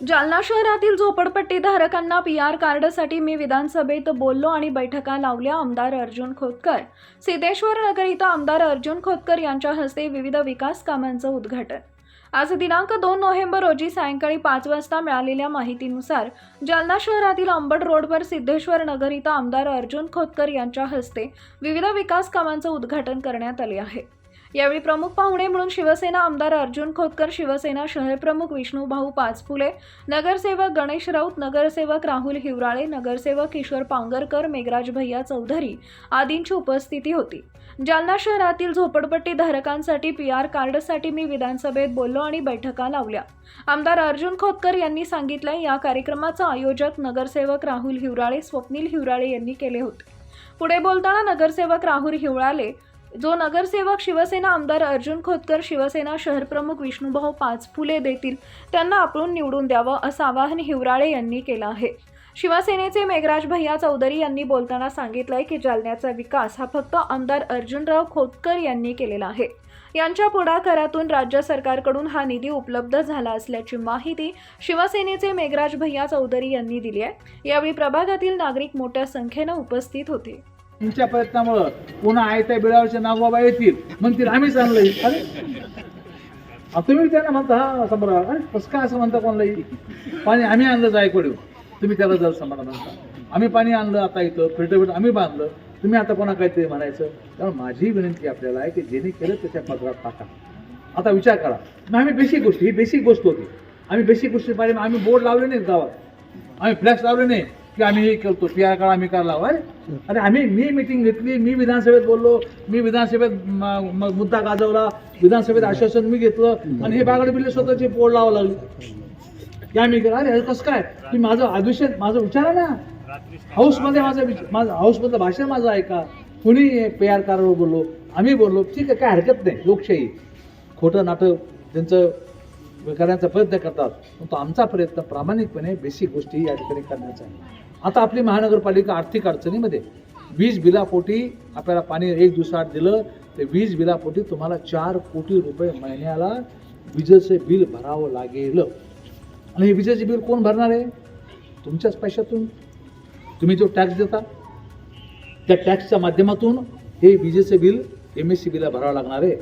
जालना शहरातील झोपडपट्टी धारकांना पी आर कार्डसाठी मी विधानसभेत बोललो आणि बैठका लावल्या आमदार अर्जुन खोतकर. सिद्धेश्वर नगर इथं आमदार अर्जुन खोतकर यांच्या हस्ते विविध विकास कामांचं उद्घाटन. आज दिनांक दोन नोव्हेंबर रोजी सायंकाळी पाच वाजता मिळालेल्या माहितीनुसार जालना शहरातील अंबड रोडवर सिद्धेश्वर नगर इथं आमदार अर्जुन खोतकर यांच्या हस्ते विविध विकास कामांचं उद्घाटन करण्यात आले आहे. यावेळी प्रमुख पाहुणे म्हणून शिवसेना आमदार अर्जुन खोतकर शिवसेना शहरप्रमुख विष्णूभाऊ पाचफुले नगरसेवक गणेश राऊत नगरसेवक राहुल हिवराळे नगरसेवक किशोर पांगरकर मेघराज भैया चौधरी आदींची उपस्थिती होती. जालना शहरातील झोपडपट्टी धारकांसाठी पी आर कार्डसाठी मी विधानसभेत बोललो आणि बैठका लावल्या. आमदार अर्जुन खोतकर यांनी सांगितलं या कार्यक्रमाचं आयोजक नगरसेवक राहुल हिवराळे स्वप्नील हिवराळे यांनी केले होते. पुढे बोलताना नगरसेवक राहुल हिवराळे जो नगरसेवक शिवसेना आमदार अर्जुन खोतकर शिवसेना शहरप्रमुख विष्णुभाऊ पाचफुले देतील त्यांना आपण निवडून द्यावं असं आवाहन हिवराळे यांनी केलं आहे. शिवसेनेचे मेघराज भैया चौधरी यांनी बोलताना सांगितलंय की जालन्याचा विकास हा फक्त आमदार अर्जुनराव खोतकर यांनी केलेला आहे. यांच्या पुढाकारातून राज्य सरकारकडून हा निधी उपलब्ध झाला असल्याची माहिती शिवसेनेचे मेघराज भैया चौधरी यांनी दिली आहे. यावेळी प्रभागातील नागरिक मोठ्या संख्येनं उपस्थित होते. तुमच्या प्रयत्नामुळं पुन्हा आयत्या बिळावरचे नागबाबा येतील. म्हणतील आम्हीच आणलंय. अरे. तुम्ही त्यांना म्हणता हा सम्राट अरे कसं काय असं म्हणता कोणालाही? पाणी आम्ही आणलं जायकडे तुम्ही त्याला जर सम्राट म्हणता. आम्ही पाणी आणलं आता इथं फिल्टर फिल्टर आम्ही बांधलं. तुम्ही आता कोणा काहीतरी म्हणायचं? कारण माझी विनंती आपल्याला आहे की जेणे केलं त्याच्या पदरात टाका. आता विचार करा. मग आम्ही बेसिक गोष्टी ही बेसिक गोष्ट होती. आम्ही बेसिक गोष्टी पाहिजे आम्ही बोर्ड लावले नाहीत गावात. आम्ही फ्लॅक्स लावले नाही की आम्ही हे करतो पी आर कार्ड आम्ही काढला लावा आणि आम्ही मी मिटिंग घेतली मी विधानसभेत बोललो मी विधानसभेत मुद्दा गाजवला विधानसभेत आश्वासन मी घेतलं आणि हे बागड बिल्ले स्वतःची पोळ लावा लागले. की आम्ही अरे कसं काय? की माझं आयुष्य माझं विचारा ना. हाऊसमध्ये माझं माझं हाऊसमधलं भाषण माझं ऐका. कुणी पी आर कार्डवर बोललो? आम्ही बोललो ठीक आहे काय हरकत नाही लोकशाही. खोटं नाटक त्यांचं करण्याचा प्रयत्न करतात तो आमचा प्रयत्न प्रामाणिकपणे बेसिक गोष्टी या ठिकाणी करण्याचा आहे. आता आपली महानगरपालिका आर्थिक अडचणीमध्ये. वीज बिलापोटी आपल्याला पाणी एक दिवसाआड दिलं ते वीज बिलापोटी तुम्हाला चार कोटी रुपये महिन्याला विजेचं बिल भरावं लागेल. आणि हे विजेचे बिल कोण भरणार आहे? तुमच्याच पैशातून. तुम्ही जो टॅक्स देता त्या टॅक्सच्या माध्यमातून हे विजेचे बिल एम एस सी बीला भरावं लागणार आहे.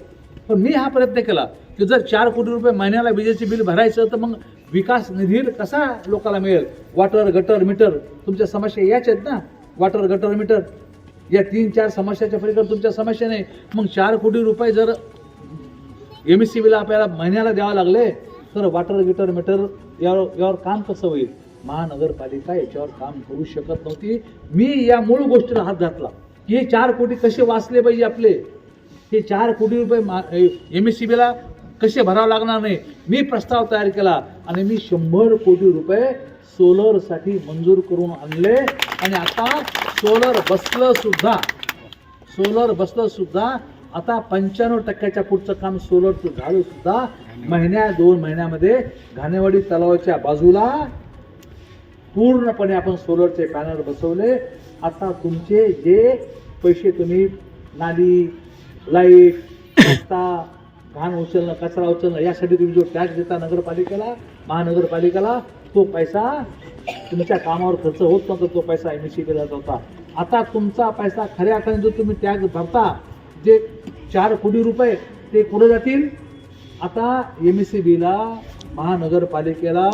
पण मी हा प्रयत्न केला की जर चार कोटी रुपये महिन्याला विजेचे बिल भरायचं तर मग विकास निधी कसा लोकांना मिळेल? वॉटर गटर मीटर तुमच्या समस्या याच आहेत ना? वॉटर गटर मीटर या तीन चार समस्याच्या पलीकडे तुमच्या समस्या नाही. मग चार कोटी रुपये जर एम एस सी बीला आपल्याला महिन्याला द्यावं लागले तर वॉटर गिटर मीटर यावर यावर काम कसं होईल? महानगरपालिका याच्यावर काम करू शकत नव्हती. मी या मूळ गोष्टीला हात घातला. हे चार कोटी कसे वाचले पाहिजे आपले? हे चार कोटी रुपये मा एम एस सी बीला कसे भरावं लागणार नाही? मी प्रस्ताव तयार केला आणि मी शंभर कोटी रुपये सोलरसाठी मंजूर करून आणले. आणि आता सोलर बसलं सुद्धा सोलर बसलं सुद्धा आता पंच्याण्णव टक्क्याच्या पुढचं काम सोलरचं झालं सुद्धा महिन्या दोन महिन्यामध्ये घाणेवाडी तलावाच्या बाजूला पूर्णपणे आपण सोलरचे पॅनल बसवले. आता तुमचे जे पैसे तुम्ही नाली लाइट रस्ता घाण उचलणं कचरा उचलणं यासाठी तुम्ही जो टॅक्स देता नगरपालिकेला महानगरपालिकेला तो पैसा तुमच्या कामावर खर्च होत नव्हता तो पैसा एम एस सी जात. होता आता तुमचा पैसा खऱ्या अर्थाने जो तुम्ही टॅक्स भरता जे चार कोटी रुपये ते पुढे जातील. आता एम एस सी बीला महानगरपालिकेला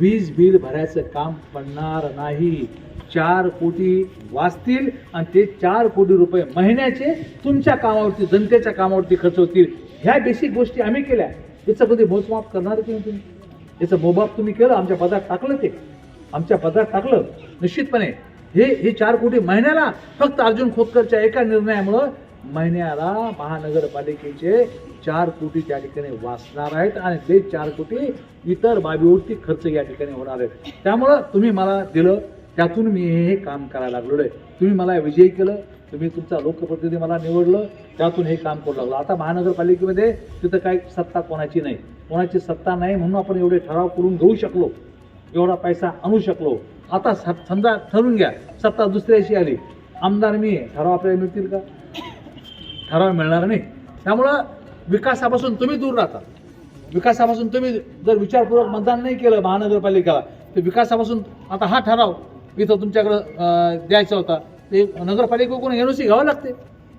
वीज बिल भरायचं काम पडणार नाही. चार कोटी वाचतील आणि ते चार कोटी रुपये महिन्याचे तुमच्या कामावरती जनतेच्या कामावरती खर्च होतील. ह्या बेसिक गोष्टी आम्ही केल्या. याचं कधी मोजमाप करणार की नाही तुम्ही? याचं मोबाप तुम्ही केलं आमच्या पदात टाकलं ते. आमच्या पदात टाकलं. निश्चितपणे हे हे चार कोटी महिन्याला फक्त अर्जुन खोतकरच्या एका निर्णयामुळं महिन्याला महानगरपालिकेचे चार कोटी त्या ठिकाणी वाचणार आहेत आणि ते चार कोटी इतर बाबीवरती खर्च या ठिकाणी होणार आहेत. त्यामुळं तुम्ही मला दिलं त्यातून मी हे हे काम करायला लागलेलो आहे तुम्ही मला विजयी केलं तुम्ही तुमचा लोकप्रतिनिधी मला निवडलं त्यातून हे काम करू लागलं. आता महानगरपालिकेमध्ये तिथं काय सत्ता कोणाची नाही. कोणाची सत्ता नाही म्हणून आपण एवढे ठराव करून घेऊ शकलो. एवढा पैसा आणू शकलो. आता स- समजा ठरवून घ्या सत्ता दुसऱ्याशी आली. आमदार मी ठराव आपल्याला मिळतील का? ठराव मिळणार नाही. त्यामुळं विकासापासून तुम्ही दूर राहता. विकासापासून तुम्ही जर विचारपूर्वक मतदान नाही केलं महानगरपालिकेला तर विकासापासून आता हा ठराव इथं तुमच्याकडं द्यायचा होता. ते नगरपालिकेकडून एन सी घ्यावं लागते.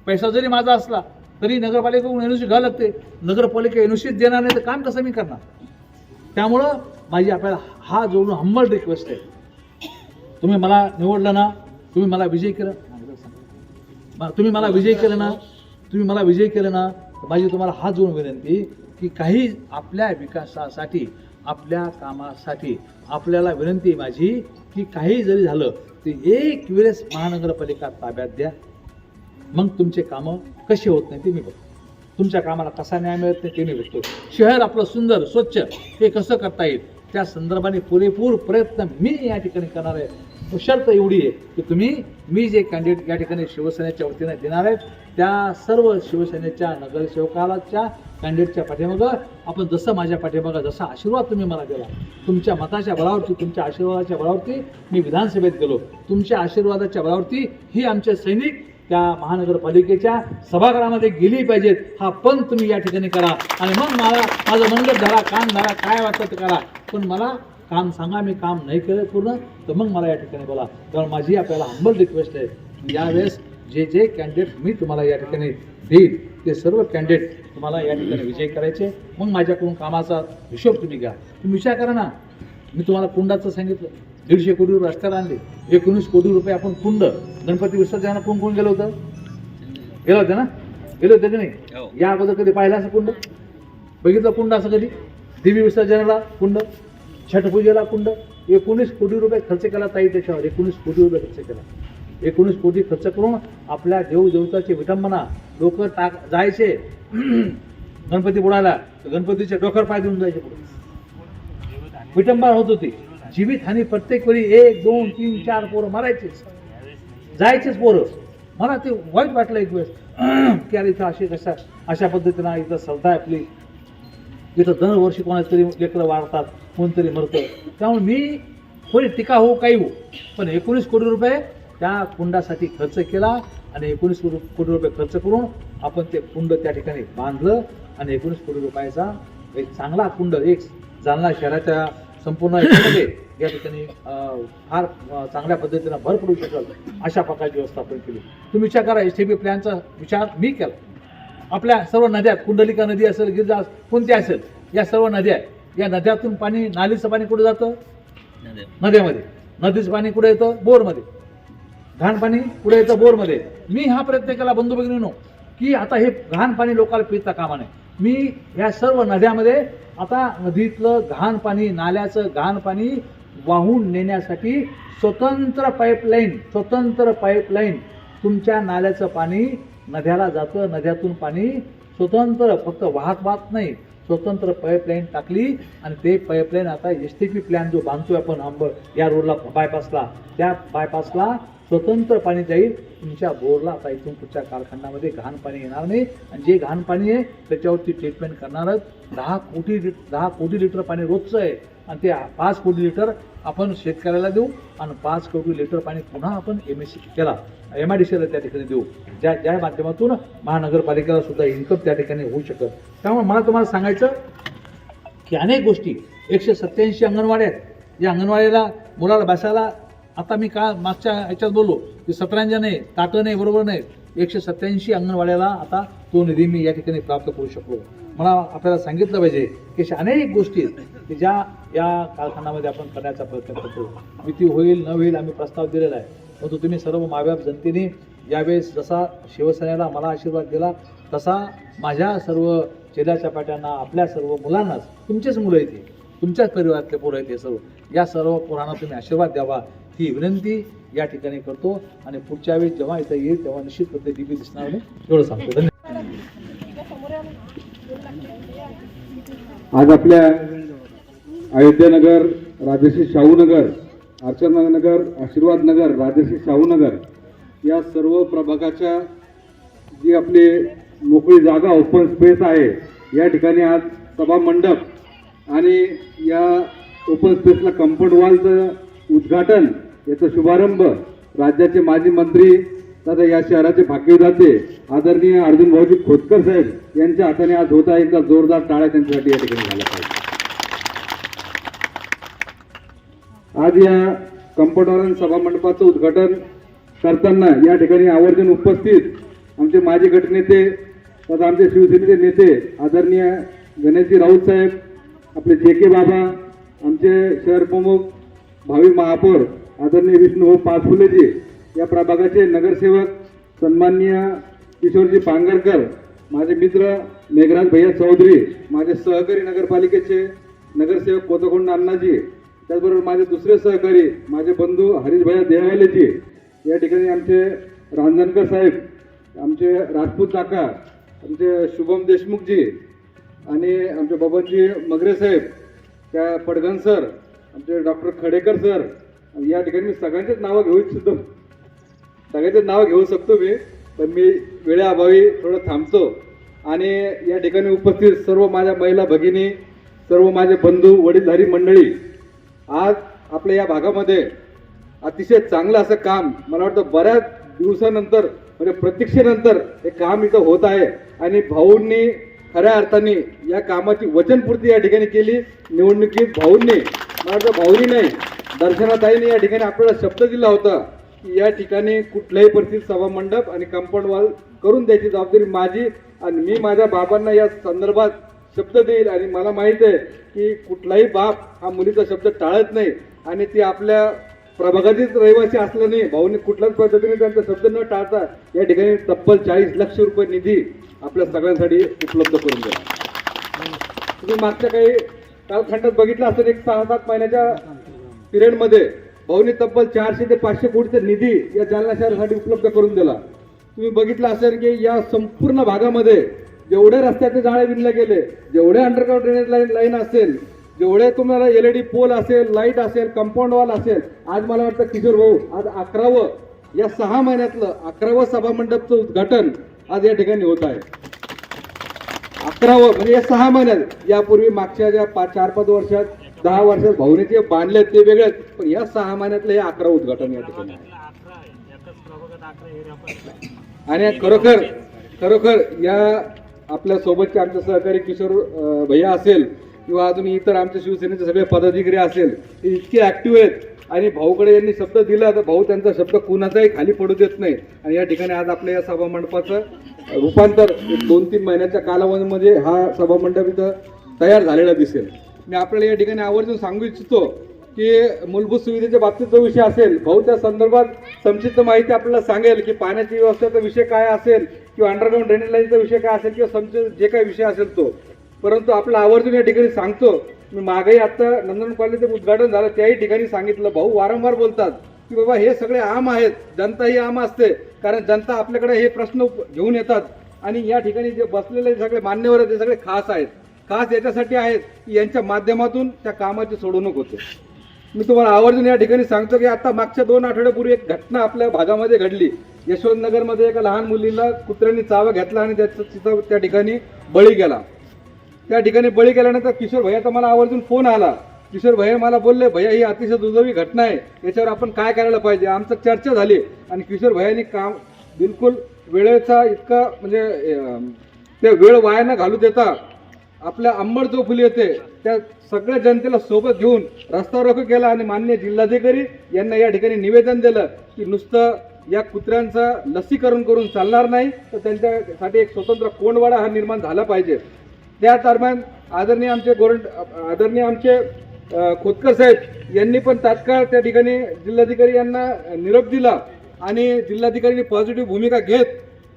पैसा जरी माझा असला तरी नगरपालिकेकडून एन सी घ्यावं लागते. नगरपालिका एन सीच देणार नाही तर काम कसं मी करणार? त्यामुळं माझी आपल्याला हा जोडून हंबल रिक्वेस्ट आहे. तुम्ही मला निवडलं ना तुम्ही मला विजय केलं. तुम्ही मला विजय केलं ना तुम्ही मला विजय केलं ना माझी तुम्हाला हात जोडून विनंती की काही आपल्या विकासासाठी आपल्या कामासाठी आपल्याला विनंती माझी की काही जरी झालं ते एक वेळेस महानगरपालिका ताब्यात द्या. मग तुमचे कामं कसे होत नाही ते मी बघतो. तुमच्या कामाला कसा न्याय मिळत नाही ते मी बघतो. शहर आपलं सुंदर स्वच्छ हे कसं करता येईल? त्या संदर्भाने पुरेपूर प्रयत्न मी या ठिकाणी करणार आहे. शर्त एवढी आहे की तुम्ही मी जे कॅन्डिडेट या ठिकाणी शिवसेनेच्या वतीने देणार आहेत त्या सर्व शिवसेनेच्या नगरसेवकाच्या कॅन्डिडेटच्या पाठीमागं आपण जसं माझ्या पाठीमागं जसा आशीर्वाद तुम्ही मला दिला तुमच्या मताच्या बळावरती तुमच्या आशीर्वादाच्या बळावरती मी विधानसभेत गेलो. तुमच्या आशीर्वादाच्या बळावरती ही आमचे सैनिक त्या महानगरपालिकेच्या सभागृहामध्ये गेली पाहिजेत. हा पण तुम्ही या ठिकाणी करा. आणि मग मला माझं मंगल धरा काम धरा काय वाटतं ते करा. पण मला काम सांगा मी काम नाही केलं पूर्ण तर मग मला या ठिकाणी बोला. कारण माझी आपल्याला हंबल रिक्वेस्ट आहे. यावेळेस जे जे कॅन्डिडेट मी तुम्हाला या ठिकाणी देईल ते सर्व कॅन्डिडेट तुम्हाला या ठिकाणी विजय करायचे. मग माझ्याकडून कामाचा हिशोब तुम्ही घ्या. तुम्ही विचार करा ना. मी तुम्हाला कुंडाचं सांगितलं. दीडशे कोटी रुपये रस्त्याला आणले. एकोणीस कोटी रुपये आपण कुंड गणपती विसर्जनाला कोण कोण गेलं होतं? गेलं होतं ना? गेलं होतं की नाही? या अगोदर कधी पाहिलं असं कुंड? बघितलं कुंड असं कधी? देवी विसर्जनाला कुंड छठपूजेला कुंड. एकोणीस कोटी रुपये खर्च केला ताई त्याच्यावर. एकोणीस कोटी रुपये खर्च केला. एकोणीस कोटी खर्च करून आपल्या देवदेवताची विटंबना लोक टाक जायचे. गणपती बुडाला तर गणपतीच्या डोक्यावर पाय देऊन जायचे विटंबना होत होती. जीवित हानी प्रत्येक वेळी एक दोन तीन चार पोरं मारायचेच. जायचेच पोरं. मला ते वाईट वाटलं एक वेळेस. की अरे इथं अशी कशा अशा पद्धतीनं इथं श्रद्धा आहे आपली. इथं दरवर्षी कोणाचं तरी लेकरं वाढतात कोणतरी मरतं. त्यामुळे मी थोडी टीका हो काही हो पण एकोणीस कोटी रुपये त्या कुंडासाठी खर्च केला आणि एकोणीस कोटी रुपये खर्च करून आपण ते कुंड त्या ठिकाणी बांधलं आणि एकोणीस कोटी रुपयाचा एक चांगला कुंड एक जालना शहराच्या संपूर्ण या ठिकाणी फार चांगल्या पद्धतीनं भर पडू शकेल अशा प्रकारची व्यवस्था आपण केली. तुम्ही विचार करा एस टी बी प्लॅनचा विचार मी केला. आपल्या सर्व नद्या कुंडलिका नदी असेल गिरजा कोणती असेल या सर्व नद्या आहेत. या नद्यातून पाणी नालीचं पाणी कुठे जातं? नद्यामध्ये. नदीचं पाणी कुठे येतं? बोरमध्ये. घाण पाणी पुढे येतं बोरमध्ये. मी हा प्रयत्न केला बंधू भगिनीनो की आता हे घाण पाणी लोकांना पिता कामा नये. मी या सर्व नद्यामध्ये आता नदीतलं घाण पाणी नाल्याचं घाण पाणी वाहून नेण्यासाठी स्वतंत्र पाईपलाईन स्वतंत्र पाईपलाईन तुमच्या नाल्याचं पाणी नद्याला जातं नद्यातून पाणी स्वतंत्र फक्त वाहत वाहत नाही स्वतंत्र पाईपलाईन टाकली आणि ते पाईपलाईन आता एस टी पी प्लॅन जो बांधतोय आपण आंब या रोडला बायपासला त्या बायपासला स्वतंत्र पाणी जाईल. तुमच्या बोरला आता इथून पुढच्या कारखान्यामध्ये घाण पाणी येणार नाही. आणि जे घाण पाणी आहे त्याच्यावरती ट्रीटमेंट करणारच दहा कोटी लिट दहा कोटी लिटर पाणी रोजचं आहे. आणि ते पाच कोटी लिटर आपण शेतकऱ्याला देऊ. आणि पाच कोटी लिटर पाणी पुन्हा आपण एम एस सी केला एम आय डी सीला त्या ठिकाणी देऊ. ज्या ज्या माध्यमातून महानगरपालिकेला सुद्धा इन्कम त्या ठिकाणी होऊ शकत. त्यामुळे मला तुम्हाला सांगायचं की अनेक गोष्टी एकशे सत्याऐंशी अंगणवाड्या आहेत. या अंगणवाडीला मुलाला बसायला आता मी का मागच्या ह्याच्यात बोललो की सतरांजा नाही ताटं नाही बरोबर नाही एकशे सत्याऐंशी अंगणवाड्याला आता तो निधी मी या ठिकाणी प्राप्त करू शकलो. मला आपल्याला सांगितलं पाहिजे की अशा अनेक गोष्टी आहेत की ज्या या कारखान्यामध्ये आपण करण्याचा प्रयत्न करतो. किती होईल न होईल आम्ही प्रस्ताव दिलेला आहे. परंतु तुम्ही सर्व माव्याप जनतेने यावेळेस जसा शिवसेनेला मला आशीर्वाद दिला तसा माझ्या सर्व चेल्याच्या पाट्यांना आपल्या सर्व मुलांनाच तुमचेच मुलं आहेत तुमच्याच परिवारातले पोरं आहेत हे सर्व या सर्व पोरांना तुम्ही आशीर्वाद द्यावा. ही विनंती या ठिकाणी करतो आणि पुढच्या वेळी जेव्हा इथं येईल तेव्हा निश्चित पद्धती डीपी दिसणार नाही एवढं सांगतो. धन्यवाद. आज आपल्या अयोध्यानगर राजश्री शाहूनगर आचरणनगर नगर आशीर्वाद नगर राजश्री शाहूनगर या सर्व प्रभागाच्या जी आपली मोकळी जागा ओपन स्पेस आहे या ठिकाणी आज सभा मंडप आणि या ओपन स्पेसला कंपाऊंड वॉलचं उद्घाटन याचा शुभारंभ राज्याचे माजी मंत्री तर या शहराचे भाग्यदाते आदरणीय अर्जुन भाऊजी खोतकर साहेब यांच्या हाताने आज होत आहे. एकदा जोरदार टाळ्या त्यांच्यासाठी या ठिकाणी झाला पाहिजे आज या कंपाऊंडर सभामंडपाचं उद्घाटन करताना या ठिकाणी आवर्जून उपस्थित आमचे माजी गटनेते तथा आमचे शिवसेनेचे नेते आदरणीय गणेशजी राऊत साहेब आपले जे के बाबा आमचे शहर प्रमुख भावी महापौर आदरणीय विष्णू पाचफुलेजी या प्रभागाचे नगरसेवक सन्माननीय किशोरजी पांगरकर माझे मित्र मेघराज भैया चौधरी माझे सहकारी नगरपालिकेचे नगरसेवक कोतकोंड अण्णाजी त्याचबरोबर माझे दुसरे सहकारी माझे बंधू हरीश भैया देवालेजी या ठिकाणी आमचे रांजणकर साहेब आमचे राजपूत काका आमचे शुभम देशमुखजी आणि आमचे बबनजी मगरे साहेब त्या पडगण सर आमचे डॉक्टर खडेकर सर या ठिकाणी मी सगळ्यांचेच नावं घेऊ इच्छितो. सगळ्यांचेच नावं घेऊ शकतो मी पण मी वेळेअभावी थोडं थांबतो. आणि या ठिकाणी उपस्थित सर्व माझ्या महिला भगिनी सर्व माझे बंधू वडीलधारी मंडळी आज आपल्या या भागामध्ये अतिशय चांगलं असं काम मला वाटतं बऱ्याच दिवसानंतर म्हणजे प्रतीक्षेनंतर हे काम इथं होत आहे. आणि भाऊंनी खऱ्या अर्थाने या कामाची वचनपूर्ती या ठिकाणी केली निवडणुकीत भाऊंनी माझ्या भाऊनी नाही दर्शनाताईने या ठिकाणी आपल्याला शब्द दिला होता की या ठिकाणी कुठल्याही परिस्थितीत सभा मंडप आणि कंपाऊंड वॉल करून द्यायची जबाबदारी माझी आणि मी माझ्या बाबांना या संदर्भात शब्द देईल. आणि मला माहीत आहे की कुठलाही बाप हा मुलीचा शब्द टाळत नाही आणि ती आपल्या प्रभागाचीच रहिवासी असल्याने भाऊनी भाऊने कुठल्याच पद्धतीने त्यांचा शब्द न टाळता या ठिकाणी तब्बल चाळीस लक्ष रुपये निधी आपल्या सगळ्यांसाठी उपलब्ध करून द्या तुम्ही मागच्या काही कालखंडात बघितलं असेल एक सहा सात महिन्याच्या पिरियडमध्ये भाऊनी तब्बल चारशे ते पाचशे कोटीचा निधी या जालना शहरासाठी उपलब्ध करून दिला. तुम्ही बघितलं असेल की या संपूर्ण भागामध्ये जेवढे रस्त्याचे जाळे विणले गेले जेवढे अंडरग्राऊंड ड्रेनेज लाईन लाईन असेल जेवढे तुम्हाला एलईडी पोल असेल लाइट असेल कंपाऊंड वॉल असेल आज मला वाटतं किशोर भाऊ आज अकरावं या सहा महिन्यातलं अकरावं सभामंडपचं उद्घाटन आज या ठिकाणी होत आहे. अकरावं म्हणजे या सहा महिन्यात. यापूर्वी मागच्या ज्या पाच चार पाच वर्षात दहा वर्षात भाऊने जे बांधले ते वेगळेच. पण या सहा महिन्यातलं हे अकरा उद्घाटन या ठिकाणी आणि खरोखर खरोखर या आपल्या सोबतचे आमचे सहकारी किशोर भैया असेल किंवा अजून इतर आमच्या शिवसेनेचे सगळे पदाधिकारी असेल ते इतके ऍक्टिव्ह आहेत. आणि भाऊकडे यांनी शब्द दिला तर भाऊ त्यांचा शब्द कुणाचाही खाली पडू देत नाही. आणि या ठिकाणी आज आपल्या या सभा मंडपाचं रूपांतर दोन तीन महिन्याच्या कालावधीमध्ये हा सभा मंडप इथं तयार झालेला दिसेल. मी आपल्याला या ठिकाणी आवर्जून सांगू इच्छितो की मूलभूत सुविधेच्या बाबतीत जो विषय असेल भाऊ त्या संदर्भात संक्षिप्त माहिती आपल्याला सांगेल की पाण्याची व्यवस्थेचा विषय काय असेल किंवा अंडरग्राऊंड ड्रेनेज लाईनचा विषय काय असेल किंवा संच जे काही विषय असेल तो. परंतु आपला आवर्जून या ठिकाणी सांगतो. मी मागही आता नंदन कॉलेजचं उद्घाटन झालं त्याही ठिकाणी सांगितलं. भाऊ वारंवार बोलतात की बाबा हे सगळे आम आहेत. जनता ही आम असते. कारण जनता आपल्याकडे हे प्रश्न घेऊन येतात. आणि या ठिकाणी जे बसलेले सगळे मान्यवर आहेत ते सगळे खास आहेत. खास याच्यासाठी आहेत की यांच्या माध्यमातून त्या कामाची सोडवणूक होते. मी तुम्हाला आवर्जून या ठिकाणी सांगतो की आता मागच्या दोन आठवड्यापूर्वी एक घटना आपल्या भागामध्ये घडली. यशवंतनगरमध्ये एका लहान मुलीला कुत्र्यांनी चावा घेतला आणि त्याचा तिचा त्या ठिकाणी बळी गेला. त्या ठिकाणी बळी केल्यानंतर किशोर भैयाचा मला आवर्जून फोन आला. किशोर भैया मला बोलले भैया ही अतिशय दुर्दैवी घटना आहे. याच्यावर आपण काय करायला पाहिजे? आमचं चर्चा झाली आणि किशोर भैयानी काम बिलकुल वेळेचा इतका म्हणजे ते वेळ वाया न घालू देता आपल्या अंबड जो फुली येते त्या सगळ्या जनतेला सोबत घेऊन रस्ता रोख केला आणि मान्य जिल्हाधिकारी यांना या ठिकाणी निवेदन दिलं की नुसतं या कुत्र्यांचं लसीकरण करून चालणार नाही तर त्यांच्यासाठी एक स्वतंत्र कोंडवाडा हा निर्माण झाला पाहिजे. त्या दरम्यान आदरणीय आमचे गोरंट आदरणीय आमचे खोतकर साहेब यांनी पण तात्काळ त्या ठिकाणी जिल्हाधिकारी यांना निरोप दिला आणि जिल्हाधिकाऱ्यांनी पॉझिटिव्ह भूमिका घेत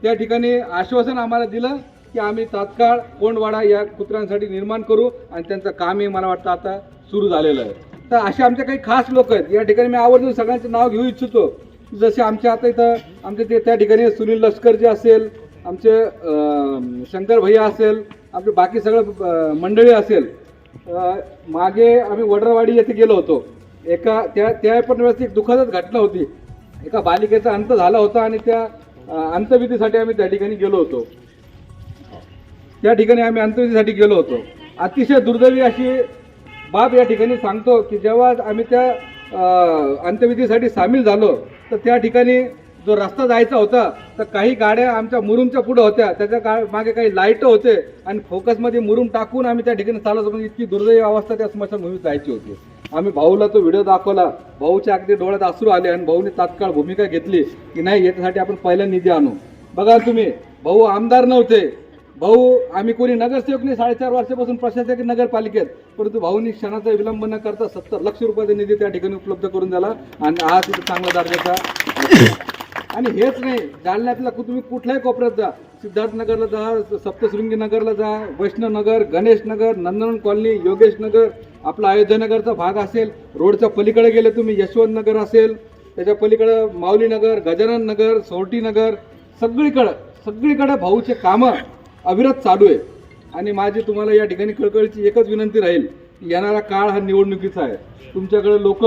त्या ठिकाणी आश्वासन आम्हाला दिलं की आम्ही तात्काळ कोंडवाडा या कुत्र्यांसाठी निर्माण करू आणि त्यांचं कामही मला वाटतं आता सुरू झालेलं आहे. तर असे आमचे काही खास लोक आहेत. या ठिकाणी मी आवर्जून सगळ्यांचे नाव घेऊ इच्छितो. जसे आमच्या आता इथं आमचे ते त्या ठिकाणी सुनील लष्कर जे असेल आमचे शंकर भैया असेल आपले बाकी सगळं मंडळी असेल मागे आम्ही वडरवाडी येथे गेलो होतो. एका त्या त्या पण वेळेस एक दुःखदच घटना होती. एका बालिकेचा अंत झाला होता आणि त्या अंतविधीसाठी आम्ही त्या ठिकाणी गेलो होतो. त्या ठिकाणी आम्ही अंतविधीसाठी गेलो होतो. अतिशय दुर्दैवी अशी बाब या ठिकाणी सांगतो की जेव्हा आम्ही त्या अंत्यविधीसाठी सामील झालो तर त्या ठिकाणी जो रस्ता जायचा होता तर काही गाड्या आमच्या मुरुमच्या पुढे होत्या. त्याच्या का मागे काही लाइट होते आणि फोकसमध्ये मुरुम टाकून आम्ही त्या ठिकाणी चालत होतो. इतकी दुर्दैवी अवस्था त्या स्मशानभूमीत जायची होती. आम्ही भाऊला तो व्हिडिओ दाखवला. भाऊच्या अगदी डोळ्यात अश्रू आले आणि भाऊने तात्काळ भूमिका घेतली की नाही याच्यासाठी आपण पहिला निधी आणू. बघा तुम्ही भाऊ आमदार नव्हते. भाऊ आम्ही कोणी नगरसेवक नाही साडेचार वर्षापासून प्रशासक नगरपालिकेत. परंतु भाऊनी क्षणाचा विलंब न करता सत्तर लक्ष रुपयाचा निधी त्या ठिकाणी उपलब्ध करून दिला आणि आज तिथे चांगला दर्जाचा आणि हेच नाही जालन्यातला कु- तुम्ही कुठल्याही कोपऱ्यात जा. सिद्धार्थनगरला जा सप्तशृंगी नगरला जा वैष्णवनगर गणेशनगर नंदन कॉलनी योगेशनगर आपला अयोध्यानगरचा भाग असेल रोडच्या पलीकडे गेले तुम्ही यशवंतनगर असेल त्याच्या पलीकडं माऊलीनगर गजानन नगर सोरटी सगळीकडं सगळीकडं सगळीकडे भाऊचे कामं अविरत चालू आहे. आणि माझी तुम्हाला या ठिकाणी कळकळीची एकच विनंती राहील की येणारा काळ हा निवडणुकीचा आहे. तुमच्याकडे लोक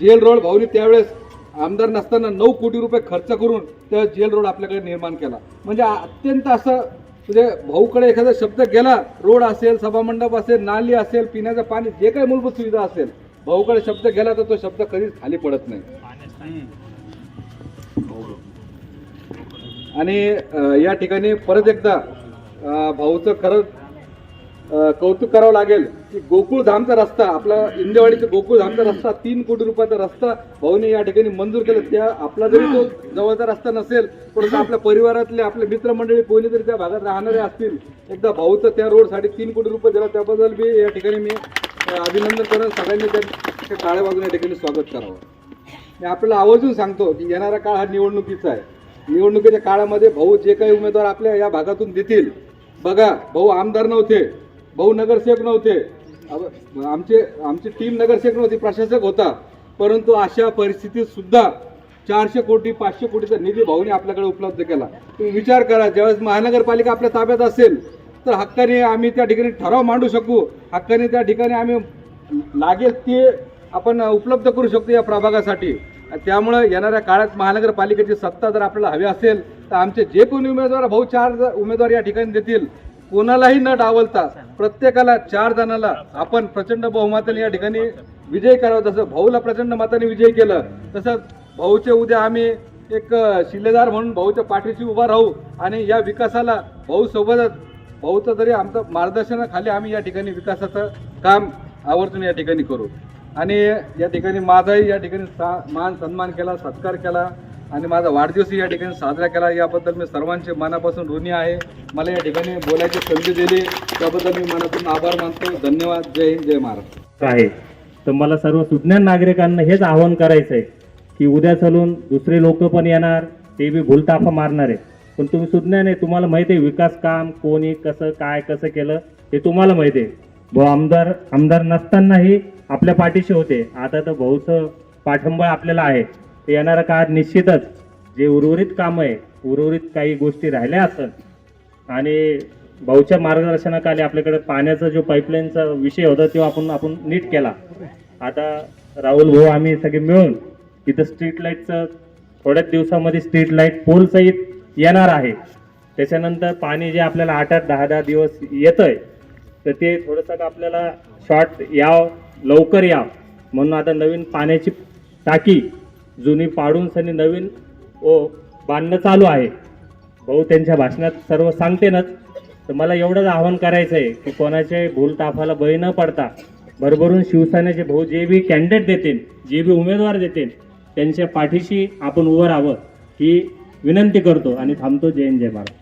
जेल रोड भाऊनी त्यावेळेस आमदार नसताना नऊ कोटी रुपये खर्च करून त्या जेल रोड आपल्याकडे निर्माण केला. म्हणजे अत्यंत असं म्हणजे भाऊकडे एखादा शब्द गेला रोड असेल सभामंडप असेल नाली असेल पिण्याचं पाणी जे काही मूलभूत सुविधा असेल भाऊकडे शब्द गेला तर तो शब्द कधीच खाली पडत नाही. आणि या ठिकाणी परत एकदा भाऊचं खरंच कौतुक करावं लागेल की गोकुळधामचा रस्ता आपला इंदेवाडीचा गोकुळधामचा रस्ता तीन कोटी रुपयाचा रस्ता भाऊने या ठिकाणी मंजूर केला. त्या आपला जरी तो जवळचा रस्ता नसेल परंतु आपल्या परिवारातले आपले मित्रमंडळी कोणी जरी त्या भागात राहणारे असतील एकदा भाऊचं त्या रोडसाठी तीन कोटी रुपये दिला त्याबद्दल मी या ठिकाणी मी अभिनंदन करून सगळ्यांनी त्या काळ्या बाजूने या ठिकाणी स्वागत करावं. मी आपल्याला आवर्जून सांगतो की येणारा काळ हा निवडणुकीचा आहे. निवडणुकीच्या काळामध्ये भाऊ जे काही उमेदवार आपल्या या भागातून देतील बघा भाऊ आमदार नव्हते भाऊ नगरसेवक नव्हते. आमचे आमची टीम नगरसेवक नव्हती प्रशासक होता. परंतु अशा परिस्थितीत सुद्धा चारशे कोटी पाचशे कोटीचा निधी भाऊने आपल्याकडे उपलब्ध केला. तुम्ही विचार करा ज्यावेळेस महानगरपालिका आपल्या ताब्यात असेल तर हक्काने आम्ही त्या ठिकाणी ठराव मांडू शकू. हक्काने त्या ठिकाणी आम्ही लागेल ते आपण उपलब्ध करू शकतो या प्रभागासाठी. त्यामुळं येणाऱ्या काळात महानगरपालिकेची सत्ता जर आपल्याला हवी असेल तर आमचे जे कोणी उमेदवार भाऊ चार उमेदवार या ठिकाणी देतील कोणालाही न डावलता प्रत्येकाला चार जणाला आपण प्रचंड बहुमताने या ठिकाणी विजय करावा. जसं भाऊला प्रचंड मताने विजय केलं तसं भाऊचे उद्या आम्ही एक शिल्लेदार शिलेदार म्हणून भाऊच्या पाठीशी उभा राहू आणि या विकासाला भाऊ सोबतच भाऊचं जरी आमचं मार्गदर्शनाखाली आम्ही या ठिकाणी विकासाचं काम आवर्जून या ठिकाणी करू. आणि या ठिकाणी माझाही या ठिकाणी सा मान सन्मान केला सत्कार केला. आणि माझा वाढदिवसही या ठिकाणी साजरा केला. याबद्दल मी सर्वांचे मनापासून ऋणी आहे. मला या ठिकाणी बोलायची संधी दिली. त्याबद्दल मी मनातून आभार मानतो. धन्यवाद. जय हिंद जय महाराष्ट्र. आहे तर मला सर्व सुज्ञान नागरिकांना हेच आवाहन करायचं आहे की उद्या चालून दुसरे लोक पण येणार ते बी भूलताफा मारणार. आहे पण तुम्ही सुज्ञान आहे तुम्हाला माहिती आहे विकास काम कोणी कसं काय कसं केलं हे तुम्हाला माहिती आहे. भाऊ आमदार आमदार नसतानाही आपल्या पाठीशी होते. आता तर भाऊचं पाठिंबा आपल्याला आहे. ते येणाऱ्या काळात निश्चितच जे उर्वरित कामं आहे उर्वरित काही गोष्टी राहिल्या असत आणि भाऊच्या मार्गदर्शनाखाली आपल्याकडे पाण्याचा जो पाईपलाईनचा विषय होता तो आपण आपण नीट केला. आता राहुल भाऊ आम्ही सगळे मिळून इथं स्ट्रीट लाईटचं थोड्याच दिवसामध्ये स्ट्रीट लाइट पोलसहित येणार आहे. त्याच्यानंतर पाणी जे आपल्याला आठ आठ दहा दहा दिवस येतं आहे तर ते थोडंसं आपल्याला शॉर्ट याव लवकर याव. म्हणून आता नवीन पाण्याची टाकी जुनी पाडून सनी नवीन ओ बांधणं चालू आहे. भाऊ त्यांच्या भाषणात सर्व सांगतेनच तर मला एवढंच आवाहन करायचं आहे की कोणाचे भूल ताफाला बळी न पडता भरभरून शिवसेनेचे भाऊ जे बी कॅन्डिडेट देतील जे बी उमेदवार देतील त्यांच्या पाठीशी आपण उभं राहावं ही विनंती करतो आणि थांबतो जय हिंद जय महाराज